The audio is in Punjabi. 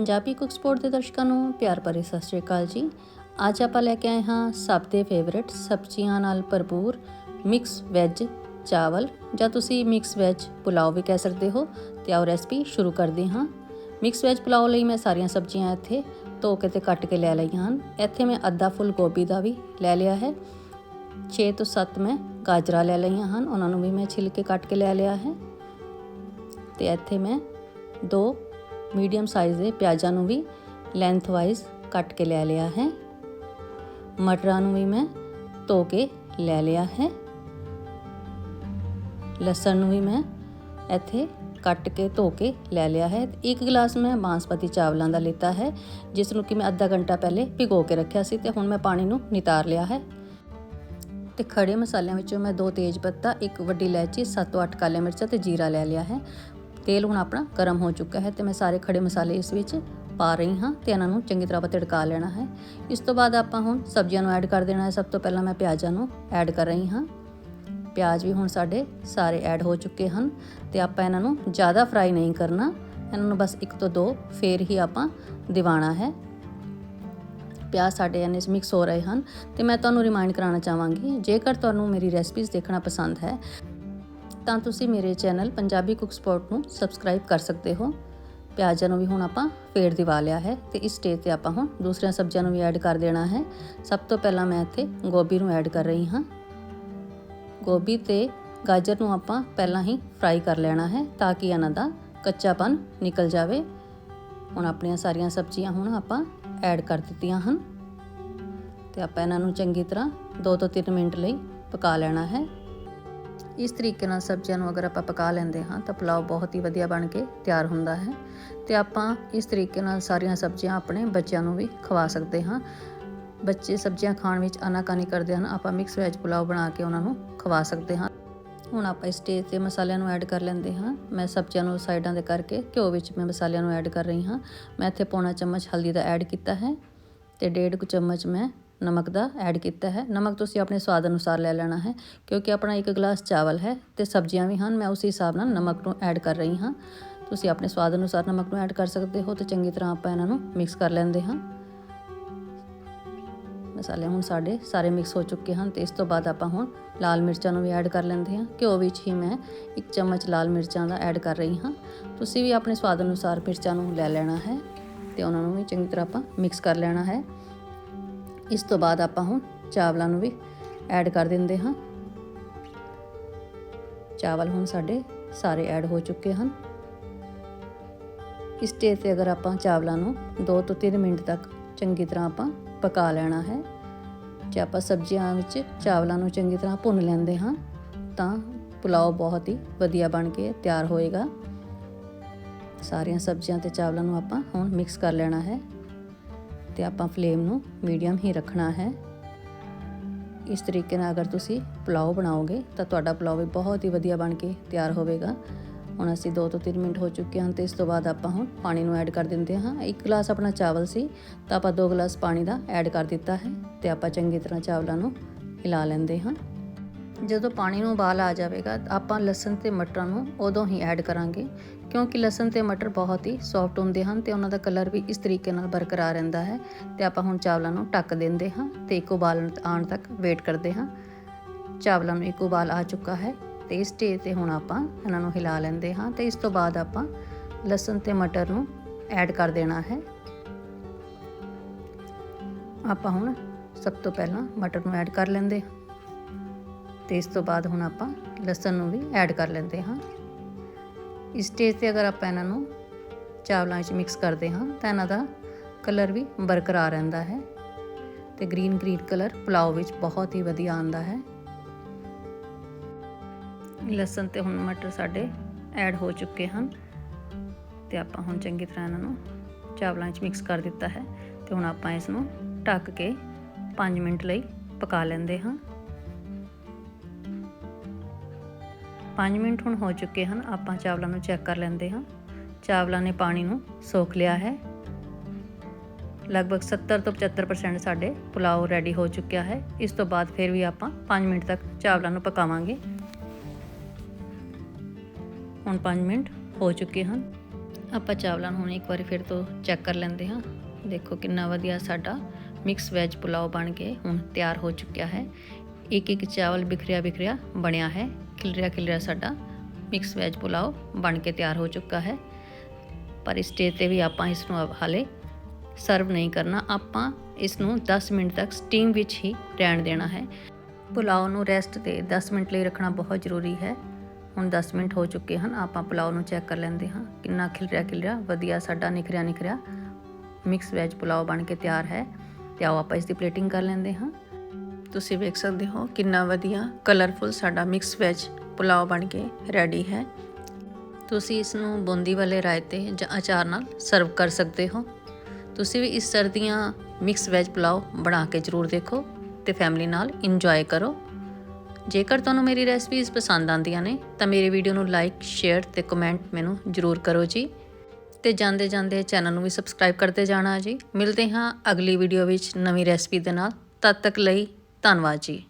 ਪੰਜਾਬੀ ਕੁੱਕ ਸਪੋਰਟ ਦੇ ਦਰਸ਼ਕਾਂ ਨੂੰ ਪਿਆਰ ਭਰੀ ਸਤਿ ਸ਼੍ਰੀ ਅਕਾਲ ਜੀ। ਅੱਜ ਆਪਾਂ ਲੈ ਕੇ ਆਏ ਹਾਂ ਸਭ ਦੇ ਫੇਵਰਿਟ ਸਬਜ਼ੀਆਂ ਨਾਲ ਭਰਪੂਰ ਮਿਕਸ ਵੈਜ ਚਾਵਲ, ਜਾਂ ਤੁਸੀਂ ਮਿਕਸ ਵੈਜ ਪੁਲਾਓ ਵੀ ਕਹਿ ਸਕਦੇ ਹੋ, ਤੇ ਆਓ ਰੈਸਪੀ ਸ਼ੁਰੂ ਕਰਦੇ ਹਾਂ। ਮਿਕਸ ਵੈਜ ਪੁਲਾਓ ਲਈ ਮੈਂ ਸਾਰੀਆਂ ਸਬਜ਼ੀਆਂ ਇੱਥੇ ਧੋ ਕੇ ਤੇ ਕੱਟ ਕੇ ਲੈ ਲਈਆਂ ਹਨ। ਇੱਥੇ ਮੈਂ ਅੱਧਾ ਫੁੱਲ ਗੋਭੀ ਦਾ ਵੀ ਲੈ ਲਿਆ ਹੈ। 6 ਤੋਂ 7 ਮੈਂ ਗਾਜਰਾਂ ਲੈ ਲਈਆਂ ਹਨ, ਉਹਨਾਂ ਨੂੰ ਵੀ ਮੈਂ ਛਿਲ ਕੇ ਕੱਟ ਕੇ ਲੈ ਲਿਆ ਹੈ। ਤੇ ਇੱਥੇ ਮੈਂ ਦੋ ਮੀਡੀਅਮ ਸਾਈਜ਼ ਦੇ ਪਿਆਜ਼ਾਂ ਨੂੰ ਵੀ ਲੈਂਥ ਵਾਈਜ਼ ਕੱਟ ਕੇ ਲੈ ਲਿਆ ਹੈ। ਮਟਰਾਂ ਨੂੰ ਵੀ ਮੈਂ ਧੋ ਕੇ ਲੈ ਲਿਆ ਹੈ। ਲਸਣ ਨੂੰ ਵੀ ਮੈਂ ਇੱਥੇ ਕੱਟ ਕੇ ਧੋ ਕੇ ਲੈ ਲਿਆ ਹੈ। ਇੱਕ ਗਲਾਸ ਮੈਂ ਬਾਸਮਤੀ ਚਾਵਲਾਂ ਦਾ ਲਿੱਤਾ ਹੈ, ਜਿਸ ਨੂੰ ਕਿ ਮੈਂ ਅੱਧਾ ਘੰਟਾ ਪਹਿਲੇ ਭਿਗੋ ਕੇ ਰੱਖਿਆ ਸੀ ਤੇ ਹੁਣ ਮੈਂ ਪਾਣੀ ਨੂੰ ਨਿਤਾਰ ਲਿਆ ਹੈ। ਤੇ ਖੜੇ ਮਸਾਲਿਆਂ ਵਿੱਚੋਂ ਮੈਂ ਦੋ ਤੇਜ ਪੱਤਾ, ਇੱਕ ਵੱਡੀ ਇਲਾਇਚੀ 7 ਤੋਂ 8 ਕਾਲੇ ਮਿਰਚਾਂ ਤੇ ਜੀਰਾ ਲੈ ਲਿਆ ਹੈ। ਤੇਲ ਹੁਣ ਆਪਣਾ ਗਰਮ ਹੋ ਚੁੱਕਾ ਹੈ ਤੇ ਮੈਂ ਸਾਰੇ ਖੜੇ ਮਸਾਲੇ ਇਸ ਵਿੱਚ ਪਾ ਰਹੀ ਹਾਂ ਤੇ ਇਹਨਾਂ ਨੂੰ ਚੰਗੀ ਤਰ੍ਹਾਂ ਤੜਕਾ ਲੈਣਾ ਹੈ। ਇਸ ਤੋਂ ਬਾਅਦ ਆਪਾਂ ਹੁਣ ਸਬਜ਼ੀਆਂ ਨੂੰ ਐਡ ਕਰ ਦੇਣਾ ਹੈ। ਸਭ ਤੋਂ ਪਹਿਲਾਂ ਮੈਂ ਪਿਆਜ਼ਾਂ ਨੂੰ ਐਡ ਕਰ ਰਹੀ ਹਾਂ। ਪਿਆਜ਼ ਵੀ ਹੁਣ ਸਾਡੇ ਸਾਰੇ ਐਡ ਹੋ ਚੁੱਕੇ ਹਨ ਤੇ ਆਪਾਂ ਇਹਨਾਂ ਨੂੰ ਜ਼ਿਆਦਾ ਫਰਾਈ ਨਹੀਂ ਕਰਨਾ। ਇਹਨਾਂ ਨੂੰ ਬਸ ਇੱਕ ਤੋਂ ਦੋ ਫੇਰ ਹੀ ਆਪਾਂ ਦਿਵਾਣਾ ਹੈ। ਪਿਆਜ਼ ਸਾਡੇ ਇਹਨੇ ਮਿਕਸ ਹੋ ਰਹੇ ਹਨ ਤੇ ਮੈਂ ਤੁਹਾਨੂੰ ਰਿਮਾਈਂਡ ਕਰਾਉਣਾ ਚਾਹਾਂਗੀ। ਜੇਕਰ ਤੁਹਾਨੂੰ ਮੇਰੀ ਰੈਸਪੀਜ਼ ਦੇਖਣਾ ਪਸੰਦ ਹੈ ਤਾਂ ਤੁਸੀਂ ਮੇਰੇ ਚੈਨਲ ਪੰਜਾਬੀ ਕੁੱਕ ਸਪੋਰਟ ਨੂੰ ਸਬਸਕ੍ਰਾਈਬ ਕਰ ਸਕਦੇ ਹੋ। ਪਿਆਜ਼ਾਂ ਨੂੰ ਵੀ ਹੁਣ ਆਪਾਂ ਫੇਰ ਦਿਵਾ ਲਿਆ ਹੈ ਤੇ ਇਸ ਸਟੇਜ ਤੇ ਆਪਾਂ ਹੁਣ ਦੂਸਰੀਆਂ ਸਬਜ਼ੀਆਂ ਨੂੰ ਵੀ ਐਡ ਕਰ ਦੇਣਾ ਹੈ। ਸਭ ਤੋਂ ਪਹਿਲਾਂ ਮੈਂ ਇੱਥੇ ਗੋਭੀ ਨੂੰ ਐਡ ਕਰ ਰਹੀ ਹਾਂ। ਗੋਭੀ ਤੇ ਗਾਜਰ ਨੂੰ ਆਪਾਂ ਪਹਿਲਾਂ ਹੀ ਫਰਾਈ ਕਰ ਲੈਣਾ ਹੈ ਤਾਂ ਕਿ ਇਹਨਾਂ ਦਾ ਕੱਚਾਪਨ ਨਿਕਲ ਜਾਵੇ। ਹੁਣ ਆਪਣੀਆਂ ਸਾਰੀਆਂ ਸਬਜ਼ੀਆਂ ਹੁਣ ਆਪਾਂ ਐਡ ਕਰ ਦਿੱਤੀਆਂ ਹਨ। ਤੇ ਆਪਾਂ ਇਹਨਾਂ ਨੂੰ ਚੰਗੀ ਤਰ੍ਹਾਂ 2 ਤੋਂ 3 ਮਿੰਟ ਲਈ ਪਕਾ ਲੈਣਾ ਹੈ। ਇਸ ਤਰੀਕੇ ਨਾਲ ਸਬਜ਼ੀਆਂ ਨੂੰ ਅਗਰ ਆਪਾਂ ਪਕਾ ਲੈਂਦੇ ਹਾਂ ਤਾਂ ਪੁਲਾਓ ਬਹੁਤ ਹੀ ਵਧੀਆ ਬਣ ਕੇ ਤਿਆਰ ਹੁੰਦਾ ਹੈ ਤੇ ਆਪਾਂ ਇਸ ਤਰੀਕੇ ਨਾਲ ਸਾਰੀਆਂ ਸਬਜ਼ੀਆਂ ਆਪਣੇ ਬੱਚਿਆਂ ਨੂੰ ਵੀ ਖਵਾ ਸਕਦੇ ਹਾਂ। ਬੱਚੇ ਸਬਜ਼ੀਆਂ ਖਾਣ ਵਿੱਚ ਅਨਾਕਾਨੀ ਕਰਦੇ ਹਨ, ਆਪਾਂ ਮਿਕਸ ਵੈਜ ਪੁਲਾਓ ਬਣਾ ਕੇ ਉਹਨਾਂ ਨੂੰ ਖਵਾ ਸਕਦੇ ਹਾਂ। ਹੁਣ ਆਪਾਂ ਇਸ ਸਟੇਜ ਤੇ ਮਸਾਲਿਆਂ ਨੂੰ ਐਡ ਕਰ ਲੈਂਦੇ ਹਾਂ। ਮੈਂ ਸਬਜ਼ੀਆਂ ਨੂੰ ਸਾਈਡਾਂ ਦੇ ਕਰਕੇ ਘਿਓ ਵਿੱਚ ਮੈਂ ਮਸਾਲਿਆਂ ਨੂੰ ਐਡ ਕਰ ਰਹੀ ਹਾਂ। ਮੈਂ ਇੱਥੇ ਪੌਣਾ ਚਮਚ ਹਲਦੀ ਦਾ ਐਡ ਕੀਤਾ ਹੈ ਤੇ ਡੇਢ ਕੁ ਚਮਚ ਮੈਂ ਨਮਕ ਦਾ ਐਡ ਕੀਤਾ ਹੈ। ਨਮਕ ਤੁਸੀਂ ਆਪਣੇ ਸਵਾਦ ਅਨੁਸਾਰ ਲੈ ਲੈਣਾ ਹੈ, ਕਿਉਂਕਿ ਆਪਣਾ ਇੱਕ ਗਲਾਸ ਚਾਵਲ ਹੈ ਤੇ ਸਬਜ਼ੀਆਂ ਵੀ ਹਨ। ਮੈਂ ਉਸੇ ਹਿਸਾਬ ਨਾਲ ਨਮਕ ਨੂੰ ਐਡ ਕਰ ਰਹੀ ਹਾਂ। ਤੁਸੀਂ ਆਪਣੇ ਸਵਾਦ ਅਨੁਸਾਰ ਨਮਕ ਨੂੰ ਐਡ ਕਰ ਸਕਦੇ ਹੋ ਤੇ ਚੰਗੀ ਤਰ੍ਹਾਂ ਆਪਾਂ ਇਹਨਾਂ ਨੂੰ ਮਿਕਸ ਕਰ ਲੈਂਦੇ ਹਾਂ। ਮਸਾਲੇ ਹੁਣ ਸਾਡੇ ਸਾਰੇ ਮਿਕਸ ਹੋ ਚੁੱਕੇ ਹਨ ਤੇ ਇਸ ਤੋਂ ਬਾਅਦ ਆਪਾਂ ਹੁਣ ਲਾਲ ਮਿਰਚਾਂ ਨੂੰ ਵੀ ਐਡ ਕਰ ਲੈਂਦੇ ਹਾਂ। ਘਿਓ ਵਿੱਚ ਹੀ ਮੈਂ ਇੱਕ ਚਮਚ ਲਾਲ ਮਿਰਚਾਂ ਦਾ ਐਡ ਕਰ ਰਹੀ ਹਾਂ। ਤੁਸੀਂ ਵੀ ਆਪਣੇ ਸਵਾਦ ਅਨੁਸਾਰ ਮਿਰਚਾਂ ਨੂੰ ਲੈ ਲੈਣਾ ਹੈ ਤੇ ਉਹਨਾਂ ਨੂੰ ਵੀ ਚੰਗੀ ਤਰ੍ਹਾਂ ਆਪਾਂ ਮਿਕਸ ਕਰ ਲੈਣਾ ਹੈ। ਇਸ ਤੋਂ ਬਾਅਦ ਆਪਾਂ ਹੁਣ ਚਾਵਲਾਂ ਨੂੰ ਵੀ ਐਡ ਕਰ ਦਿੰਦੇ ਹਾਂ। ਚਾਵਲ ਹੁਣ ਸਾਡੇ ਸਾਰੇ ਐਡ ਹੋ ਚੁੱਕੇ ਹਨ। ਇਸ ਸਟੇਜ ਤੇ ਅਗਰ ਆਪਾਂ ਚਾਵਲਾਂ ਨੂੰ 2 ਤੋਂ 3 ਮਿੰਟ ਤੱਕ ਚੰਗੀ ਤਰ੍ਹਾਂ ਆਪਾਂ ਪਕਾ ਲੈਣਾ ਹੈ, ਜੇ ਆਪਾਂ ਸਬਜ਼ੀਆਂ ਵਿੱਚ ਚਾਵਲਾਂ ਨੂੰ ਚੰਗੀ ਤਰ੍ਹਾਂ ਭੁੰਨ ਲੈਂਦੇ ਹਾਂ, ਤਾਂ ਪੁਲਾਓ ਬਹੁਤ ਹੀ ਵਧੀਆ ਬਣ ਕੇ ਤਿਆਰ ਹੋਏਗਾ। ਸਾਰੀਆਂ ਸਬਜ਼ੀਆਂ ਤੇ ਚਾਵਲਾਂ ਨੂੰ ਆਪਾਂ ਹੁਣ ਮਿਕਸ ਕਰ ਲੈਣਾ ਹੈ। ਤੇ ਆਪਾਂ ਫਲੇਮ ਨੂੰ ਮੀਡੀਅਮ ਹੀ ਰੱਖਣਾ ਹੈ। ਇਸ ਤਰੀਕੇ ਨਾਲ ਅਗਰ ਤੁਸੀਂ ਪੁਲਾਓ ਬਣਾਓਗੇ, ਤਾਂ ਤੁਹਾਡਾ ਪੁਲਾਓ ਵੀ ਬਹੁਤ ਹੀ ਵਧੀਆ ਬਣ ਕੇ ਤਿਆਰ ਹੋਵੇਗਾ। ਹੁਣ ਅਸੀਂ 2 ਤੋਂ 3 ਮਿੰਟ ਹੋ ਚੁੱਕੇ ਹਨ ਤੇ ਇਸ ਤੋਂ ਬਾਅਦ ਆਪਾਂ ਹੁਣ ਪਾਣੀ ਨੂੰ ਐਡ ਕਰ ਦਿੰਦੇ ਹਾਂ। ਇੱਕ ਗਲਾਸ ਆਪਣਾ ਚਾਵਲ ਸੀ, ਤਾਂ ਆਪਾਂ 2 ਗਲਾਸ ਪਾਣੀ ਦਾ ਐਡ ਕਰ ਦਿੱਤਾ ਹੈ ਤੇ ਆਪਾਂ ਚੰਗੀ ਤਰ੍ਹਾਂ ਚਾਵਲਾਂ ਨੂੰ ਹਿਲਾ ਲੈਂਦੇ ਹਾਂ। ਜਦੋਂ ਪਾਣੀ ਨੂੰ ਉਬਾਲ ਆ ਜਾਵੇਗਾ, ਆਪਾਂ ਲਸਣ ਤੇ ਮਟਰਾਂ ਨੂੰ ਉਦੋਂ ਹੀ ਐਡ ਕਰਾਂਗੇ। ਕਿਉਂਕਿ ਲਸਣ ਤੇ ਮਟਰ ਬਹੁਤ ਹੀ ਸੌਫਟ ਹੁੰਦੇ ਹਨ ਤੇ ਉਹਨਾਂ ਦਾ ਕਲਰ ਵੀ ਇਸ ਤਰੀਕੇ ਨਾਲ ਬਰਕਰਾਰ ਰਹਿੰਦਾ ਹੈ। ਤੇ ਆਪਾਂ ਹੁਣ ਚਾਵਲਾਂ ਨੂੰ ਢੱਕ ਦਿੰਦੇ ਹਾਂ ਤੇ ਇੱਕ ਉਬਾਲ ਆਉਣ ਤੱਕ ਵੇਟ ਕਰਦੇ ਹਾਂ। ਚਾਵਲਾਂ ਨੂੰ ਇੱਕ ਉਬਾਲ ਆ ਚੁੱਕਾ ਹੈ ਤੇ ਇਸ ਸਟੇਜ ਤੇ ਹੁਣ ਆਪਾਂ ਇਹਨਾਂ ਨੂੰ ਹਿਲਾ ਲੈਂਦੇ ਹਾਂ ਤੇ ਇਸ ਤੋਂ ਬਾਅਦ ਆਪਾਂ ਲਸਣ ਤੇ ਮਟਰ ਨੂੰ ਐਡ ਕਰ ਦੇਣਾ ਹੈ। ਆਪਾਂ ਹੁਣ ਸਭ ਤੋਂ ਪਹਿਲਾਂ ਮਟਰ ਨੂੰ ਐਡ ਕਰ ਲੈਂਦੇ ਹਾਂ। ਤੇ ਇਸ ਤੋਂ ਬਾਅਦ ਹੁਣ ਆਪਾਂ ਲਸਣ ਨੂੰ ਵੀ ਐਡ ਕਰ ਲੈਂਦੇ ਹਾਂ। ਇਸ ਸਟੇਜ ਤੇ ਅਗਰ ਆਪਾਂ ਇਹਨਾਂ ਨੂੰ ਚਾਵਲਾਂ ਵਿੱਚ ਮਿਕਸ ਕਰਦੇ ਹਾਂ, ਤਾਂ ਇਹਨਾਂ ਦਾ ਕਲਰ ਵੀ ਬਰਕਰਾਰ ਰਹਿੰਦਾ ਹੈ ਤੇ ਗ੍ਰੀਨ ਗ੍ਰੀਨ ਕਲਰ ਪੁਲਾਓ ਵਿੱਚ ਬਹੁਤ ਹੀ ਵਧੀਆ ਆਉਂਦਾ ਹੈ। ਲਸਣ ਤੇ ਹੁਣ ਮਟਰ ਸਾਡੇ ਐਡ ਹੋ ਚੁੱਕੇ ਹਨ ਤੇ ਆਪਾਂ ਹੁਣ ਚੰਗੀ ਤਰ੍ਹਾਂ ਇਹਨਾਂ ਨੂੰ ਚਾਵਲਾਂ ਵਿੱਚ ਮਿਕਸ ਕਰ ਦਿੱਤਾ ਹੈ ਤੇ ਹੁਣ ਆਪਾਂ ਇਸ ਨੂੰ ਢੱਕ ਕੇ 5 ਮਿੰਟ ਲਈ ਪਕਾ ਲੈਂਦੇ ਹਾਂ। 5 ਮਿੰਟ ਹੁਣ ਹੋ ਚੁੱਕੇ ਹਨ, ਆਪਾਂ ਚਾਵਲਾਂ ਨੂੰ ਚੈੱਕ ਕਰ ਲੈਂਦੇ ਹਾਂ। ਚਾਵਲਾਂ ਨੇ ਪਾਣੀ ਨੂੰ ਸੋਖ ਲਿਆ ਹੈ। ਲਗਭਗ 70 ਤੋਂ 75% ਸਾਡੇ ਪੁਲਾਓ ਰੈਡੀ ਹੋ ਚੁੱਕਿਆ ਹੈ। ਇਸ ਤੋਂ ਬਾਅਦ ਫਿਰ ਵੀ ਆਪਾਂ 5 ਮਿੰਟ ਤੱਕ ਚਾਵਲਾਂ ਨੂੰ ਪਕਾਵਾਂਗੇ। ਹੁਣ 5 ਮਿੰਟ ਹੋ ਚੁੱਕੇ ਹਨ। ਆਪਾਂ ਚਾਵਲਾਂ ਨੂੰ ਹੁਣ ਇੱਕ ਵਾਰੀ ਫਿਰ ਤੋਂ ਚੈੱਕ ਕਰ ਲੈਂਦੇ ਹਾਂ। ਦੇਖੋ ਕਿੰਨਾ ਵਧੀਆ ਸਾਡਾ ਮਿਕਸ ਵੈਜ ਪੁਲਾਓ ਬਣ ਕੇ ਹੁਣ ਤਿਆਰ ਹੋ ਚੁੱਕਿਆ ਹੈ। ਇੱਕ ਇੱਕ ਚਾਵਲ ਬਿਖਰਿਆ ਬਿਖਰਿਆ ਬਣਿਆ ਹੈ। ਖਿਲਰਿਆ ਖਿਲਰਿਆ ਸਾਡਾ। ਮਿਕਸ ਵੈਜ ਪੁਲਾਓ ਬਣ ਕੇ ਤਿਆਰ ਹੋ ਚੁੱਕਾ ਹੈ। ਪਰ ਇਸ ਸਟੇਜ ਤੇ ਵੀ ਆਪਾਂ ਇਸ ਨੂੰ ਹਾਲੇ ਸਰਵ ਨਹੀਂ ਕਰਨਾ। ਆਪਾਂ ਇਸ ਨੂੰ 10 ਮਿੰਟ ਤੱਕ ਸਟੀਮ ਵਿੱਚ ਹੀ ਰਹਿਣ ਦੇਣਾ ਹੈ। ਪੁਲਾਓ ਨੂੰ ਰੈਸਟ ਤੇ 10 ਮਿੰਟ ਲਈ ਰੱਖਣਾ ਬਹੁਤ ਜ਼ਰੂਰੀ ਹੈ। ਹੁਣ 10 ਮਿੰਟ ਹੋ ਚੁੱਕੇ ਹਨ, ਆਪਾਂ ਪੁਲਾਓ ਨੂੰ ਚੈੱਕ ਕਰ ਲੈਂਦੇ ਹਾਂ। ਕਿੰਨਾ ਖਿਲਰਿਆ ਖਿਲਰਿਆ ਵਧੀਆ ਸਾਡਾ ਨਿਖਰਿਆ ਨਿਖਰਿਆ ਮਿਕਸ ਵੈਜ ਪੁਲਾਓ ਬਣ ਕੇ ਤਿਆਰ ਹੈ। ਤੇ ਆਓ ਆਪਾਂ ਇਸ ਦੀ ਪਲੇਟਿੰਗ ਕਰ ਲੈਂਦੇ ਹਾਂ। ਤੁਸੀਂ ਵੇਖ ਸਕਦੇ ਹੋ ਕਿੰਨਾ ਵਧੀਆ ਕਲਰਫੁਲ ਸਾਡਾ ਮਿਕਸ ਵੈਜ ਪੁਲਾਓ ਬਣ ਕੇ ਰੈਡੀ ਹੈ। ਤੁਸੀਂ ਇਸ ਨੂੰ ਬੂੰਦੀ ਵਾਲੇ ਰਾਇਤੇ ਜਾਂ ਅਚਾਰ ਨਾਲ ਸਰਵ ਕਰ ਸਕਦੇ ਹੋ। ਤੁਸੀਂ ਵੀ ਇਸ ਸਰਦੀਆਂ ਮਿਕਸ ਵੈਜ ਪੁਲਾਓ ਬਣਾ ਕੇ ਜ਼ਰੂਰ ਦੇਖੋ ਤੇ ਫੈਮਿਲੀ ਨਾਲ ਇੰਜੋਏ ਕਰੋ। ਜੇਕਰ ਤੁਹਾਨੂੰ ਮੇਰੀ ਰੈਸਪੀਜ਼ ਪਸੰਦ ਆਉਂਦੀਆਂ ਨੇ, ਤਾਂ ਮੇਰੇ ਵੀਡੀਓ ਨੂੰ ਲਾਈਕ ਸ਼ੇਅਰ ਤੇ ਕਮੈਂਟ ਮੈਨੂੰ ਜ਼ਰੂਰ ਕਰੋ ਜੀ। ਤੇ ਜਾਂਦੇ ਜਾਂਦੇ ਚੈਨਲ ਨੂੰ ਵੀ ਸਬਸਕ੍ਰਾਈਬ ਕਰਦੇ ਜਾਣਾ ਜੀ। ਮਿਲਦੇ ਹਾਂ ਅਗਲੀ ਵੀਡੀਓ ਵਿੱਚ ਨਵੀਂ ਰੈਸਪੀ ਦੇ ਨਾਲ। ਤਦ ਤੱਕ ਲਈ ਧੰਨਵਾਦ ਜੀ।